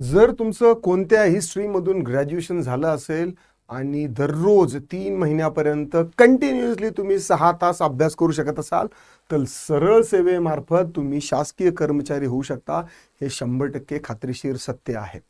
जर तुमचं कोणत्याही स्ट्रीममधून ग्रॅज्युएशन झालं असेल आणि दररोज तीन महिन्यापर्यंत कंटिन्युअसली तुम्ही सहा तास अभ्यास करू शकत असाल तर सरळ सेवेमार्फत तुम्ही शासकीय कर्मचारी होऊ शकता. हे शंभर टक्के खात्रीशीर सत्य आहे.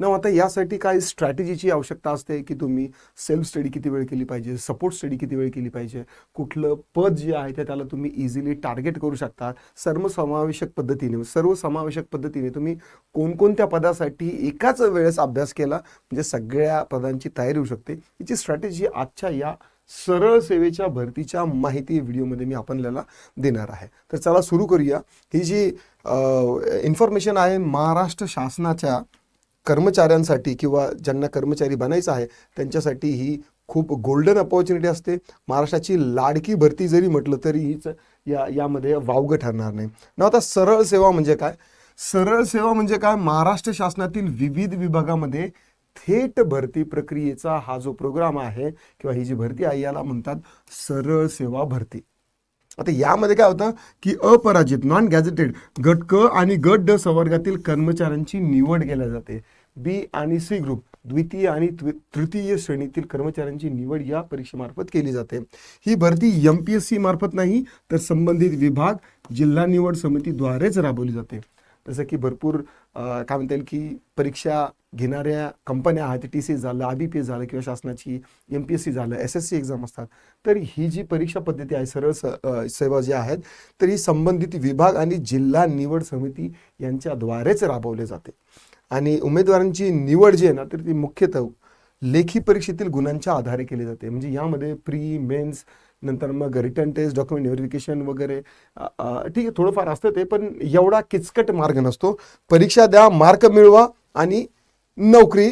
ना आता यासाठी काय स्ट्रॅटेजीची आवश्यकता असते की तुम्ही सेल्फ स्टडी किती वेळ केली पाहिजे सपोर्ट स्टडी किती वेळ केली पाहिजे कुठलं पद जे आहे ते त्याला तुम्ही इझिली टार्गेट करू शकता. सर्वसमावेशक पद्धतीने सर्वसमावेशक पद्धतीने तुम्ही कोणकोणत्या पदासाठी एकाच वेळेस अभ्यास केला म्हणजे सगळ्या पदांची तयारी होऊ शकते. याची स्ट्रॅटेजी आजच्या या सरळ सेवेच्या भरतीच्या माहिती व्हिडिओमध्ये मी आपल्याला देणार आहे. तर चला सुरू करूया. ही जी इन्फॉर्मेशन आहे महाराष्ट्र शासनाच्या कर्मचाऱ्यांसाठी किंवा ज्यांना कर्मचारी बनायचं आहे त्यांच्यासाठी ही खूप गोल्डन अपॉर्च्युनिटी असते. महाराष्ट्राची लाडकी भरती जरी म्हटलं तरी हीच या यामध्ये वावगं ठरणार नाही. ना आता सरळ सेवा म्हणजे काय? सरळ सेवा म्हणजे काय? महाराष्ट्र शासनातील विविध विभागामध्ये थेट भरती प्रक्रियेचा हा जो प्रोग्राम आहे किंवा ही जी भरती आहे याला म्हणतात सरळ सेवा भरती. आता यामध्ये काय होतं की अपराजित नॉन गॅझेटेड गट क आणि गट ड संवर्गातील कर्मचाऱ्यांची निवड केल्या जाते. बी आणि सी ग्रुप द्वितीय आणि तृतीय श्रेणीतील कर्मचाऱ्यांची निवड या परीक्षेमार्फत केली जाते. ही भरती एम पी एस सी मार्फत नाही तर संबंधित विभाग जिल्हा निवड समितीद्वारेच राबवली जाते. जसं की भरपूर काय म्हणता येईल की परीक्षा घेणाऱ्या कंपन्या आहेत टी सी झालं आय बी पी एस झालं किंवा शासनाची एम पी एस सी झालं एस एस सी एक्झाम असतात. तर ही जी परीक्षा पद्धती आहे सरळ स सेवा जी आहेत तर ही संबंधित विभाग आणि जिल्हा निवड समिती यांच्याद्वारेच राबवले जाते. आणि उमेदवारांची निवड जी आहे ना तर ती मुख्यतः लेखी परीक्षेतील गुणांच्या आधारे केली जाते. म्हणजे यामध्ये प्री मेन्स नंतर मग रिटर्न टेस्ट डॉक्युमेंट व्हेरिफिकेशन वगैरे. ठीक आहे थोडंफार असतं ते पण एवढा किचकट मार्ग नसतो. परीक्षा द्या मार्क मिळवा आणि नोकरी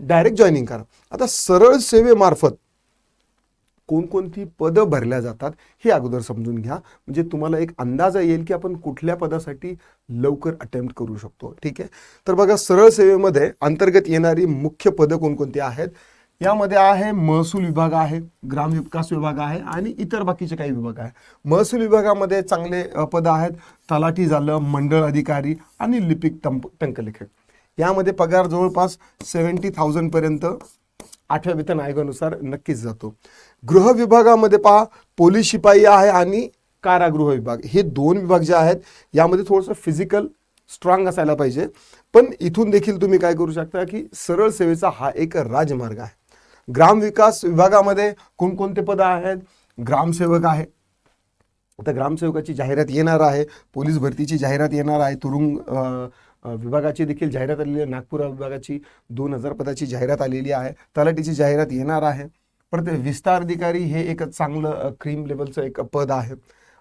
डायरेक्ट जॉईनिंग करा. आता सरळ सेवेमार्फत कोणकोणती पदं भरल्या जातात हे अगोदर समजून घ्या. म्हणजे तुम्हाला एक अंदाज येईल की आपण कुठल्या पदासाठी लवकर अटेम्प्ट करू शकतो. ठीक आहे? तर बघा सरळ सेवेमध्ये अंतर्गत येणारी मुख्य पदं कोणकोणती आहेत? यामध्ये आहे महसूल विभाग आहे ग्राम विकास विभाग आहे आणि इतर बाकीचे काही विभाग आहे. महसूल विभागामध्ये चांगले पदं आहेत. तलाठी झालं मंडळ अधिकारी आणि लिपिक तंप टंकलेखक यामध्ये पगार जवळपास सेवन्टी थाउजंडपर्यंत आठव्या वेतन आयोगानुसार नक्कीच जातो. गृह विभागामध्ये पहा पोलीस शिपाई आहे आणि कारागृह विभाग. हे दोन विभाग जे आहेत यामध्ये थोडंसं फिजिकल स्ट्रॉंग असायला पाहिजे. पण इथून देखील तुम्ही काय करू शकता की सरळ सेवेचा हा एक राजमार्ग आहे. ग्रामविकास विभागामध्ये कोणकोणते पद आहेत? ग्रामसेवक आहे. आता ग्रामसेवकाची जाहिरात येणार आहे. पोलीस भरतीची जाहिरात येणार आहे. तुरुंग विभागाची देखील जाहिरात आलेली आहे. नागपूर विभागाची दोन हजार पदाची जाहिरात आलेली आहे. तलाठीची जाहिरात येणार आहे. परत विस्तार अधिकारी हे एक चांगलं क्रीम लेवलचं एक पद आहे.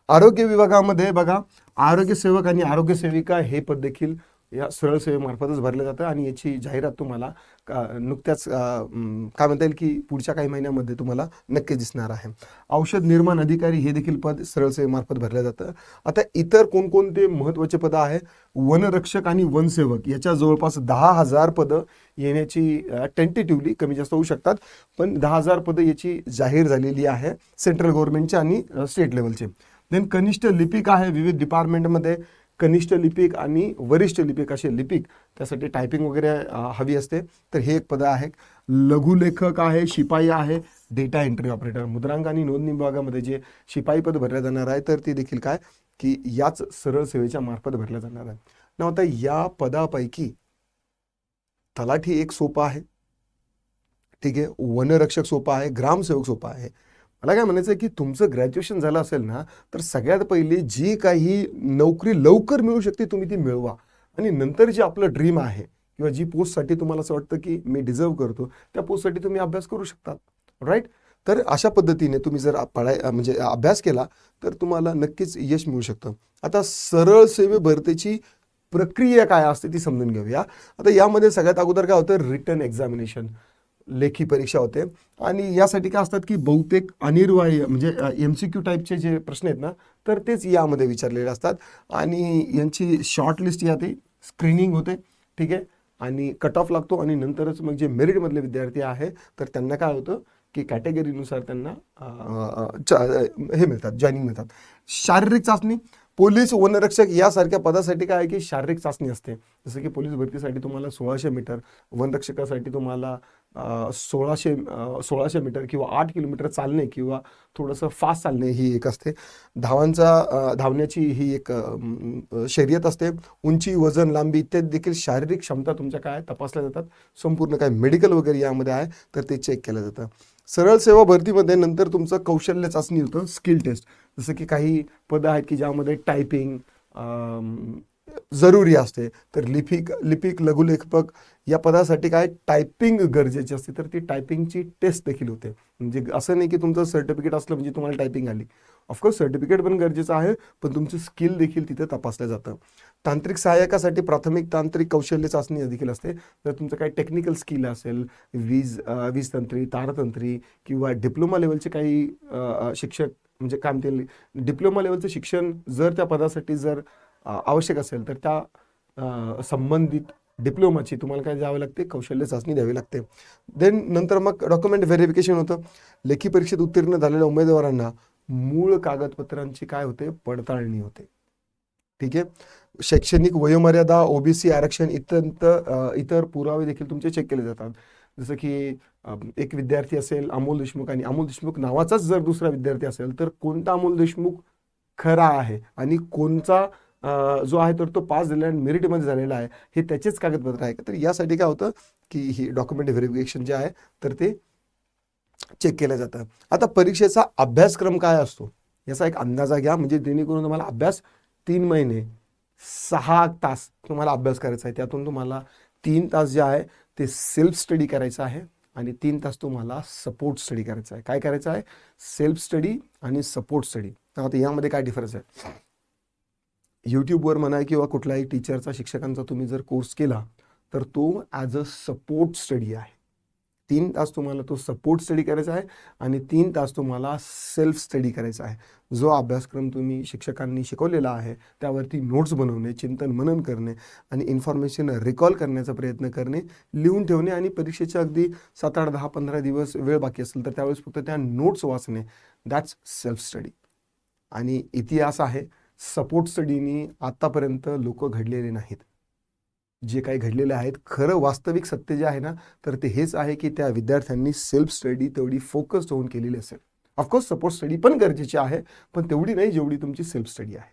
आरोग्य विभागामध्ये बघा आरोग्य सेवक आणि आरोग्य सेविका हे पद देखील या सरळ सेवेमार्फतच भरलं जातं आणि याची जाहिरात तुम्हाला का- नुकत्याच काय म्हणता येईल की पुढच्या काही महिन्यामध्ये तुम्हाला नक्की दिसणार आहे. औषध निर्माण अधिकारी हे देखील पद सरळ सेवेमार्फत भरलं जातं. आता इतर कोणकोणते महत्त्वाचे पदं आहे वनरक्षक आणि वनसेवक याच्या जवळपास दहा हजार पदं येण्याची टेंटेटिव्हली कमी जास्त होऊ शकतात. पण दहा हजार पदं याची जाहीर झालेली आहे सेंट्रल गव्हर्नमेंटचे आणि स्टेट लेवलचे देन कनिष्ठ लिपिक आहे विविध डिपार्टमेंटमध्ये कनिष्ठ लिपिक आणि वरिष्ठ लिपिक असे लिपिक त्यासाठी टायपिंग वगैरे हवी असते. तर हे एक पद आहे. लघुलेखक आहे शिपाई आहे डेटा एंट्री ऑपरेटर मुद्रांक आणि नोंदणी विभागामध्ये जे शिपाई पद भरलं जाणार आहे तर ते देखील काय? की याच सरळ सेवेच्या मार्फत भरलं जाणार आहे ना आता या पदापैकी तलाठी एक सोपा आहे. ठीक आहे? वनरक्षक सोपा आहे. ग्रामसेवक सोपा आहे. मला काय म्हणायचं आहे की तुमचं ग्रॅज्युएशन झालं असेल ना तर सगळ्यात पहिले जी काही नोकरी लवकर मिळू शकते तुम्ही ती मिळवा. आणि नंतर जे आपलं ड्रीम आहे किंवा जी पोस्टसाठी तुम्हाला असं वाटतं की मी डिझर्व करतो त्या पोस्टसाठी तुम्ही अभ्यास करू शकता. राईट तर अशा पद्धतीने तुम्ही जर पढाय म्हणजे अभ्यास केला तर तुम्हाला नक्कीच यश मिळू शकतं. आता सरळ सेवे भरतेची प्रक्रिया काय असते ती समजून घेऊया. आता यामध्ये सगळ्यात अगोदर काय होतं? रिटर्न एक्झामिनेशन लेखी परीक्षा होते. आणि यासाठी काय असतात की बहुतेक अनिर्वाह्य म्हणजे एम सी क्यू टाईपचे जे प्रश्न आहेत ना तर तेच यामध्ये विचारलेले असतात. आणि यांची शॉर्टलिस्ट या याते स्क्रीनिंग होते. ठीक आहे? आणि कट ऑफ लागतो. आणि नंतरच मग जे मेरिटमधले विद्यार्थी आहे तर त्यांना काय होतं की कॅटेगरीनुसार त्यांना हे मिळतात जॉईनिंग मिळतात. शारीरिक चाचणी पोलीस वनरक्षक यासारख्या पदासाठी काय आहे की शारीरिक चाचणी असते. जसं की पोलीस भरतीसाठी तुम्हाला सोळाशे मीटर वनरक्षकासाठी तुम्हाला सोळाशे सोळाशे मीटर किंवा आठ किलोमीटर चालणे किंवा थोडंसं फास्ट चालणे ही एक असते. धावांचा धावण्याची ही एक शर्यत असते. उंची वजन लांबी इत्यादी देखील शारीरिक क्षमता तुमच्या काय तपासल्या जातात. संपूर्ण काय मेडिकल वगैरे यामध्ये आहे तर ते चेक केलं जातं. सरळ सेवा भरतीमध्ये नंतर तुमचं कौशल्य चाचणी होतं स्किल टेस्ट. जसं की काही पदं आहेत की ज्यामध्ये टायपिंग जरुरी असते. तर लिपिक लिपिक लघुलेखक या पदासाठी काय टायपिंग गरजेची असते. तर ती टायपिंगची टेस्ट देखील होते. म्हणजे असं नाही की तुमचं सर्टिफिकेट असलं म्हणजे तुम्हाला टायपिंग आली. ऑफकोर्स सर्टिफिकेट पण गरजेचं आहे पण तुमचं स्किल देखील तिथे तपासलं जातं. तांत्रिक सहाय्यकासाठी प्राथमिक तांत्रिक कौशल्य चाचणी देखील असते. जर तुमचं काही टेक्निकल स्किल असेल वीज वीज तंत्री तारतंत्री किंवा डिप्लोमा लेवलचे काही शिक्षक म्हणजे काय म्हणतील डिप्लोमा लेवलचं शिक्षण जर त्या पदासाठी जर आवश्यक असेल तर त्या संबंधित डिप्लोमाची तुम्हाला काय द्यावी लागते? कौशल्य चाचणी द्यावी लागते. देन नंतर मग डॉक्युमेंट व्हेरिफिकेशन होतं. लेखी परीक्षेत उत्तीर्ण झालेल्या उमेदवारांना मूळ कागदपत्रांची काय होते? पडताळणी होते. ठीक आहे? शैक्षणिक वयोमर्यादा ओबीसी आरक्षण इतर इतर पुरावे देखील तुमचे चेक केले जातात. जसं की एक विद्यार्थी असेल अमोल देशमुख आणि अमोल देशमुख नावाचाच जर दुसरा विद्यार्थी असेल तर कोणता अमोल देशमुख खरा आहे? आणि कोणचा जो आहे तर तो पास झालेला आणि मेरिटमध्ये झालेला आहे हे त्याचेच कागदपत्र आहे का? तर यासाठी काय होतं की ही डॉक्युमेंट व्हेरिफिकेशन जे आहे तर ते चेक केलं जातं. आता परीक्षेचा अभ्यासक्रम काय असतो? याचा एक अंदाजा घ्या. म्हणजे जेणेकरून तुम्हाला अभ्यास तीन महिने सहा तास तुम्हाला अभ्यास करायचा आहे. त्यातून तुम्हाला तीन तास जे आहे ते सेल्फ स्टडी करायचं आहे आणि तीन तास तुम्हाला सपोर्ट स्टडी करायचा आहे. काय करायचं आहे? सेल्फ स्टडी आणि सपोर्ट स्टडी. आता यामध्ये काय डिफरन्स आहे? यूट्यूबवर म्हणा किंवा कुठल्याही टीचरचा शिक्षकांचा तुम्ही जर कोर्स केला तर तो ॲज अ सपोर्ट स्टडी आहे. तीन तास तुम्हाला तो सपोर्ट स्टडी करायचा आहे आणि तीन तास तुम्हाला सेल्फ स्टडी करायचा आहे. जो अभ्यासक्रम तुम्ही शिक्षकांनी शिकवलेला आहे त्यावरती नोट्स बनवणे चिंतन मनन करणे आणि इन्फॉर्मेशन रिकॉल करण्याचा प्रयत्न करणे लिहून ठेवणे आणि परीक्षेच्या अगदी सात आठ दहा पंधरा दिवस वेळ बाकी असेल तर त्यावेळेस फक्त त्या नोट्स वाचणे. दॅट्स सेल्फ स्टडी आणि इतिहास आहे सपोर्ट स्टडीनी आत्तापर्यंत लोक घडलेले नाहीत. जे काही घडलेले आहेत खरं वास्तविक सत्य जे आहे ना तर ते हेच आहे की त्या विद्यार्थ्यांनी सेल्फ स्टडी तेवढी फोकस्ड होऊन केलेली असेल. ऑफकोर्स सपोर्ट स्टडी पण गरजेची आहे पण तेवढी नाही जेवढी तुमची सेल्फ स्टडी आहे.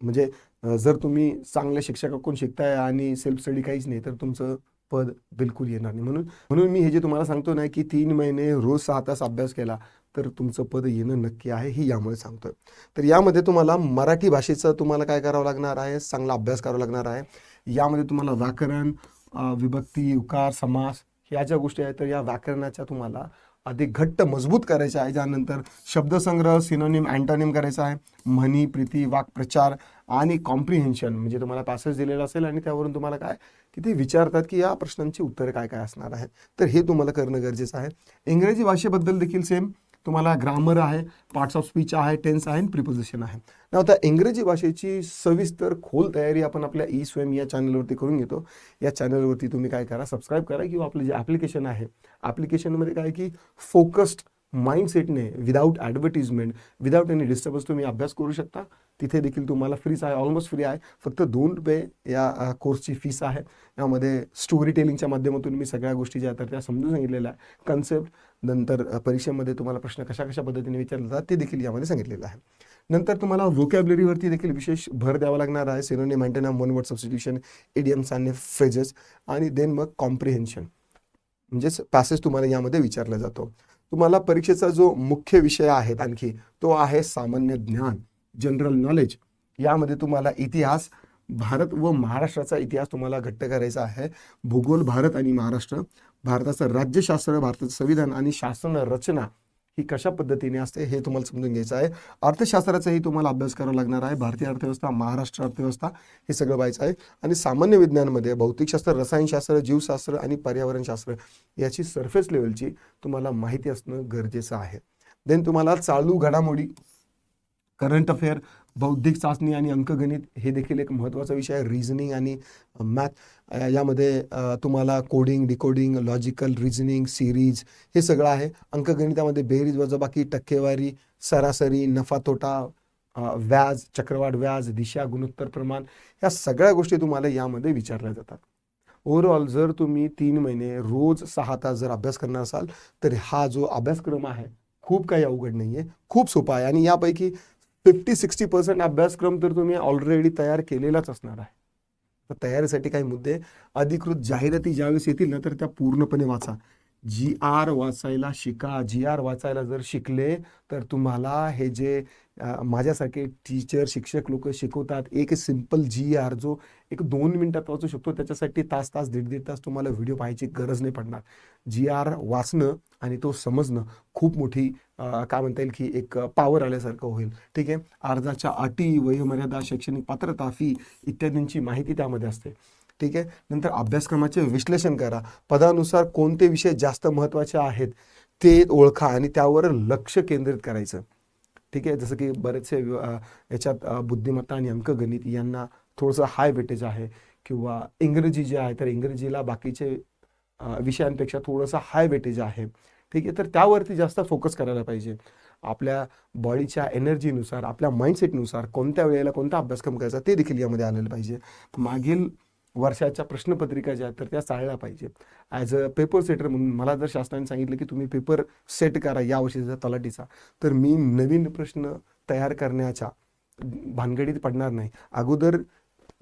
म्हणजे जर तुम्ही चांगल्या शिक्षकाकडून शिकताय आणि सेल्फ स्टडी काहीच नाही तर तुमचं पद बिलकुल येणार नाही. म्हणून म्हणून मी हे जे तुम्हाला सांगतो ना की तीन महिने रोज सहा तास अभ्यास केला तर तुमचं पद येणं नक्की आहे ही यामुळे सांगतोय. तर यामध्ये तुम्हाला मराठी भाषेचं तुम्हाला काय करावं लागणार आहे? चांगला अभ्यास करावा लागणार आहे. यामध्ये तुम्हाला व्याकरण विभक्ती उकार समास ह्या ज्या गोष्टी आहेत तर या व्याकरणाच्या तुम्हाला अधिक घट्ट मजबूत करायच्या आहे. ज्यानंतर शब्दसंग्रह सिनोनिम अँटोनिम करायचा आहे. म्हणी प्रीती वाक्प्रचार आणि कॉम्प्रिहेन्शन म्हणजे तुम्हाला पॅसेज दिलेला असेल आणि त्यावरून तुम्हाला काय? की ते विचारतात की या प्रश्नांची उत्तरे काय काय असणार आहेत. तर हे तुम्हाला करणं गरजेचं आहे. इंग्रजी भाषेबद्दल देखील सेम तुम्हाला ग्रामर आहे पार्ट्स ऑफ स्पीच आहे टेन्स आहे आणि प्रिपोजिशन आहे. ना आता इंग्रजी भाषेची सविस्तर खोल तयारी आपण आपल्या ई स्वयं या चॅनलवरती करून घेतो. या चॅनलवरती तुम्ही काय करा सबस्क्राईब करा किंवा आपलं जे ॲप्लिकेशन आहे ॲप्लिकेशनमध्ये काय की focused माइंडसेटने without advertisement without any disturbance तुम्ही अभ्यास करू शकता. तिथे देखील तुम्हाला फ्रीच आहे ऑलमोस्ट फ्री आहे. फक्त दोन रुपये या कोर्सची फीस आहे. यामध्ये स्टोरी टेलिंगच्या माध्यमातून मी सगळ्या गोष्टी ज्या तर त्या समजून सांगितलेल्या आहे. कन्सेप्ट नंतर परीक्षेमध्ये तुम्हाला प्रश्न कशा कशा पद्धतीने विचारले जातात ते देखील यामध्ये सांगितलेलं आहे. नंतर तुम्हाला व्होकॅबलरीवरती देखील विशेष भर द्यावा लागणार आहे. Synonym antonym one word substitution idioms आणि फ्रेजेस आणि देन मग कॉम्प्रिहेन्शन म्हणजेच पॅसेज तुम्हाला यामध्ये विचारला जातो. तुम्हाला परीक्षेचा जो मुख्य विषय आहे आणखी तो आहे सामान्य ज्ञान. जनरल नॉलेज यामध्ये तुम्हाला इतिहास भारत व महाराष्ट्राचा इतिहास तुम्हाला घट्ट करायचा आहे. भूगोल भारत आणि महाराष्ट्र भारताचं राज्यशास्त्र भारताचं संविधान आणि शासन रचना ही कशा पद्धतीने असते हे तुम्हाला समजून घ्यायचं आहे. अर्थशास्त्राचाही तुम्हाला अभ्यास करावा लागणार आहे. भारतीय अर्थव्यवस्था महाराष्ट्र अर्थव्यवस्था हे सगळं व्हायचं आहे. आणि सामान्य विज्ञानमध्ये भौतिकशास्त्र रसायनशास्त्र जीवशास्त्र आणि पर्यावरणशास्त्र याची सरफेस लेवलची तुम्हाला माहिती असणं गरजेचं आहे. देन तुम्हाला चालू घडामोडी करंट अफेअर बौद्धिक चाचणी आणि अंकगणित हे देखील एक महत्त्वाचा विषय आहे. रिझनिंग आणि मॅथ यामध्ये तुम्हाला coding decoding logical reasoning series हे सगळं आहे. अंकगणितामध्ये बेरीज वजाबाकी टक्केवारी सरासरी नफा तोटा व्याज चक्रवाढ व्याज दिशा गुणोत्तर प्रमाण ह्या सगळ्या गोष्टी तुम्हाला यामध्ये विचारल्या जातात. ओव्हरऑल जर तुम्ही तीन महिने रोज सहा तास जर अभ्यास करणार असाल तर हा जो अभ्यासक्रम आहे खूप काही अवघड नाही आहे खूप सोपा आहे. आणि यापैकी फिफ्टी सिक्स्टी पर्सेंट अभ्यासक्रम तर तुम्ही ऑलरेडी तयार केलेलाच असणार आहे. तर तयारीसाठी काही मुद्दे अधिकृत जाहिराती ज्यावेळेस येतील ना तर त्या पूर्णपणे वाचा. जी आर वाचायला शिका. जी आर वाचायला जर शिकले तर तुम्हाला हे जे माझ्यासारखे टीचर शिक्षक लोक शिकवतात एक सिंपल जी आर जो एक दोन मिनिटात वाचू शकतो त्याच्यासाठी तास तास दीड दीड तास तुम्हाला व्हिडिओ पाहायची गरज नाही पडणार. जी आर वाचणं आणि तो समजणं खूप मोठी काय म्हणता येईल की एक पॉवर आल्यासारखं होईल. ठीक आहे? अर्जाच्या अटी वयोमर्यादा शैक्षणिक पात्रता फी इत्यादींची माहिती त्यामध्ये असते. ठीक आहे? नंतर अभ्यासक्रमाचे विश्लेषण करा. पदानुसार कोणते विषय जास्त महत्त्वाचे आहेत ते ओळखा आणि त्यावर लक्ष केंद्रित करायचं. ठीक आहे? जसं की बरेचसे याच्यात बुद्धिमत्ता आणि अंकगणित यांना थोडंसं हाय वेटेज आहे किंवा इंग्रजी जे आहे तर इंग्रजीला बाकीचे विषयांपेक्षा थोडंसं हाय वेटेज आहे. ठीक आहे? तर त्यावरती जास्त फोकस करायला पाहिजे. आपल्या बॉडीच्या एनर्जीनुसार आपल्या माइंडसेटनुसार कोणत्या वेळेला कोणता अभ्यासक्रम करायचा ते देखील यामध्ये आलेलं पाहिजे. मागील वर्षाच्या प्रश्नपत्रिका ज्या आहेत तर त्या चाळल्या पाहिजे. ॲज अ पेपर सेटर म्हणून मला जर शासनाने सांगितलं की तुम्ही पेपर सेट करा या वर्षीचा तलाठीचा तर मी नवीन प्रश्न तयार करण्याच्या भानगडीत पडणार नाही. अगोदर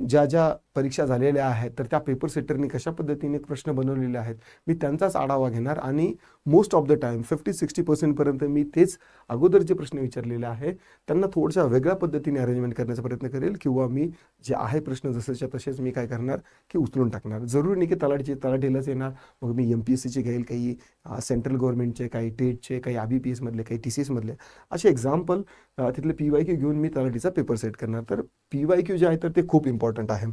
ज्या ज्या परीक्षा झालेल्या आहेत तर त्या पेपर सेटरनी कशा पद्धतीने प्रश्न बनवलेले आहेत मी त्यांचाच आढावा घेणार आणि most of the time fifty sixty पर्सेंटपर्यंत मी तेच अगोदर जे प्रश्न विचारलेले आहे. त्यांना थोड्याशा वेगळ्या पद्धतीने अरेंजमेंट करण्याचा प्रयत्न करेल किंवा मी जे आहे प्रश्न जसेच्या तसेच मी काय करणार की उचलून टाकणार. जरुरी नाही की तलाठीचे तलाठीलाच येणार. मग मी एम पी एस सीचे घेईल काही सेंट्रल गव्हर्नमेंटचे काही टेटचे काही आय बी पी एसमधले काही टी सी एसमधले असे एक्झाम्पल तिथले पी वाय क्यू घेऊन मी तलाठीचा पेपर सेट करणार. तर पी वाय क्यू जे आहे तर ते खूप इम्पॉर्टंट आहे.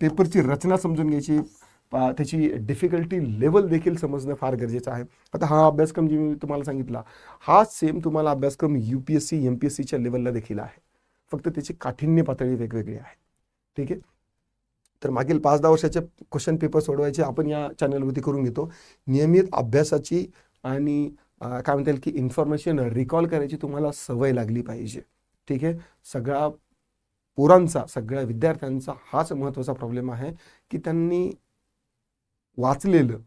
पेपरची रचना समजून घ्यायची त्याची डिफिकल्टी लेवल देखील समजणं फार गरजेचं आहे. आता हा अभ्यासक्रम जे मी तुम्हाला सांगितला हा सेम तुम्हाला अभ्यासक्रम U P S C M P S सीच्या लेवलला देखील आहे. फक्त त्याची काठिण्य पातळी वेगवेगळी आहे. ठीक आहे? तर मागील पाच दहा वर्षाचे क्वेश्चन पेपर सोडवायचे आपण या चॅनलवरती करून घेतो. नियमित अभ्यासाची आणि काय म्हणता येईल की इन्फॉर्मेशन रिकॉल करायची तुम्हाला सवय लागली पाहिजे. ठीक आहे? सगळ्या पोरांचा सगळ्या विद्यार्थ्यांचा हाच महत्त्वाचा प्रॉब्लेम आहे की त्यांनी वाचलेलं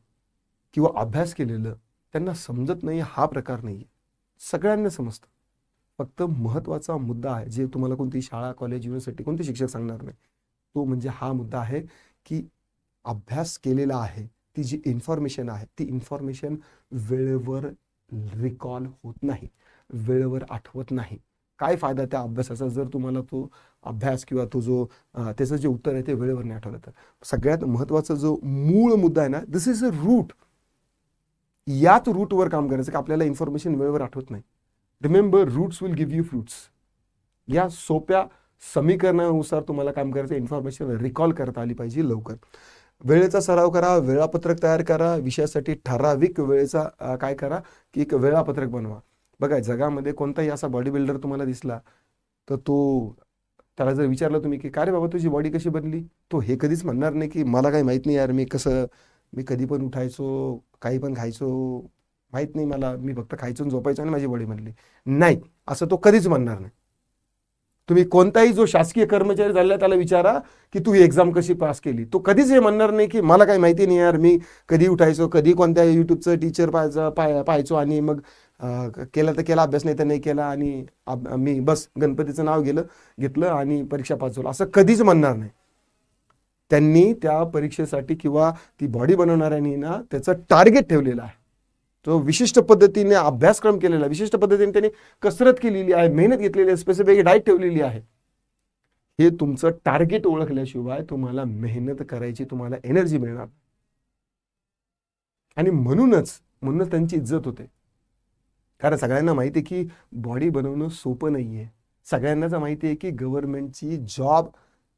किंवा अभ्यास केलेलं त्यांना समजत नाही हा प्रकार नाही आहे सगळ्यांना समजतं. फक्त महत्त्वाचा मुद्दा आहे जे तुम्हाला कोणती शाळा कॉलेज युनिव्हर्सिटी कोणते शिक्षक सांगणार नाही तो म्हणजे हा मुद्दा आहे की अभ्यास केलेला आहे ती जी इन्फॉर्मेशन आहे ती इन्फॉर्मेशन वेळेवर रिकॉल होत नाही वेळेवर आठवत नाही. काय फायदा त्या अभ्यासाचा? जर तुम्हाला तो अभ्यास किंवा तो जो त्याचं जे उत्तर आहे ते वेळेवर नाही आठवलं तर. सगळ्यात महत्त्वाचा जो मूळ मुद्दा आहे ना दिस इज अ रूट याच रूटवर काम करायचं की आपल्याला इन्फॉर्मेशन वेळेवर आठवत नाही. Remember roots will give you fruits या सोप्या समीकरणानुसार तुम्हाला काम करायचं इन्फॉर्मेशन रिकॉल करता आली पाहिजे लवकर. वेळेचा सराव करा वेळापत्रक तयार करा विषयासाठी ठराविक वेळेचा काय करा की एक वेळापत्रक बनवा. बघा जगामध्ये कोणताही असा बॉडी बिल्डर तुम्हाला दिसला तर तो त्याला जर विचारलं तुम्ही की काय रे बाबा तुझी बॉडी कशी बनली? तो हे कधीच म्हणणार नाही की मला काही माहीत नाही यार मी कसं मी कधी पण उठायचो काही पण खायचो माहीत नाही मला मी फक्त खायचो आणि झोपायचो आणि माझी बॉडी बनली. नाही असं तो कधीच म्हणणार नाही. तुम्ही कोणताही जो शासकीय कर्मचारी झाला त्याला विचारा की तू ही एक्झाम कशी पास केली? तो कधीच हे म्हणणार नाही की मला काही माहिती नाही यार मी कधी उठायचो कधी कोणत्या युट्यूबचं टीचर पाहायचं पाहायचो आणि मग केला तर केला अभ्यास नाही तर नाही केला आणि मी बस गणपतीचं नाव गेलं घेतलं आणि परीक्षा पास झालो. असं कधीच म्हणणार नाही. त्यांनी त्या परीक्षेसाठी किंवा ती बॉडी बनवणाऱ्यांनी ना त्याचं टार्गेट ठेवलेलं आहे. तो विशिष्ट पद्धतीने अभ्यासक्रम केलेला आहे. विशिष्ट पद्धतीने त्यांनी कसरत केलेली आहे मेहनत घेतलेली आहे स्पेसिफिक डाईट ठेवलेली आहे. हे तुमचं टार्गेट ओळखल्याशिवाय तुम्हाला मेहनत करायची तुम्हाला एनर्जी मिळणार आणि म्हणूनच म्हणूनच त्यांची इज्जत होते. कारण सगळ्यांना माहिती आहे की बॉडी बनवणं सोपं नाही आहे सगळ्यांनाच माहिती आहे की गव्हर्नमेंटची जॉब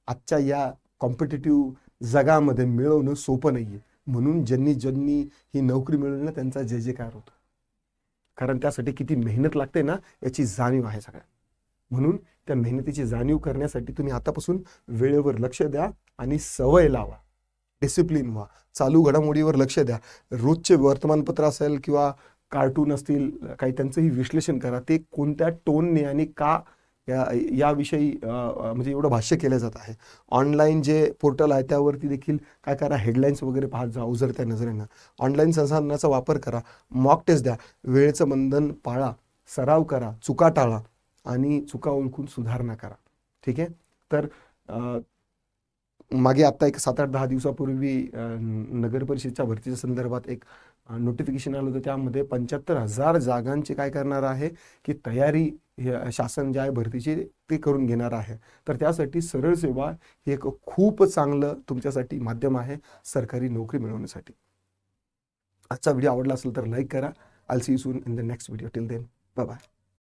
आजच्या या कॉम्पिटेटिव्ह जगामध्ये मिळवणं सोपं नाही आहे म्हणून ज्यांनी ज्यांनी ही नोकरी मिळवली ना त्यांचा जय जयकार होतो. कारण त्यासाठी किती मेहनत लागते ना याची जाणीव आहे सगळ्या म्हणून त्या मेहनतीची जाणीव करण्यासाठी तुम्ही आतापासून वेळेवर लक्ष द्या आणि सवय लावा. डिसिप्लिन व्हा. चालू घडामोडीवर लक्ष द्या. रोजचे वर्तमानपत्र असेल किंवा कार्टून असतील काही त्यांचंही विश्लेषण करा. ते कोणत्या टोनने आणि का या याविषयी म्हणजे एवढं भाष्य केलं जात आहे. ऑनलाईन जे पोर्टल आहे त्यावरती देखील काय करा हेडलाईन्स वगैरे पाहत जा उजरत्या नजरेनं. ऑनलाईन संसाधनाचा वापर करा मॉक टेस्ट द्या वेळेचं बंधन पाळा सराव करा चुका टाळा आणि चुका ओळखून सुधारणा करा. ठीक आहे? तर मागे आत्ता एक सात आठ दहा दिवसापूर्वी नगर परिषदच्या भरतीच्या संदर्भात एक नोटिफिकेशन आलं होतं. त्यामध्ये पंच्याहत्तर हजार जागांची काय करणार आहे की तयारी हे शासन जे आहे भरतीची ते करून घेणार आहे. तर त्यासाठी सरळ सेवा हे एक खूप चांगलं तुमच्यासाठी माध्यम आहे सरकारी नोकरी मिळवण्यासाठी. आजचा व्हिडिओ आवडला असेल तर लाईक करा. I'll see soon in the next video till then bye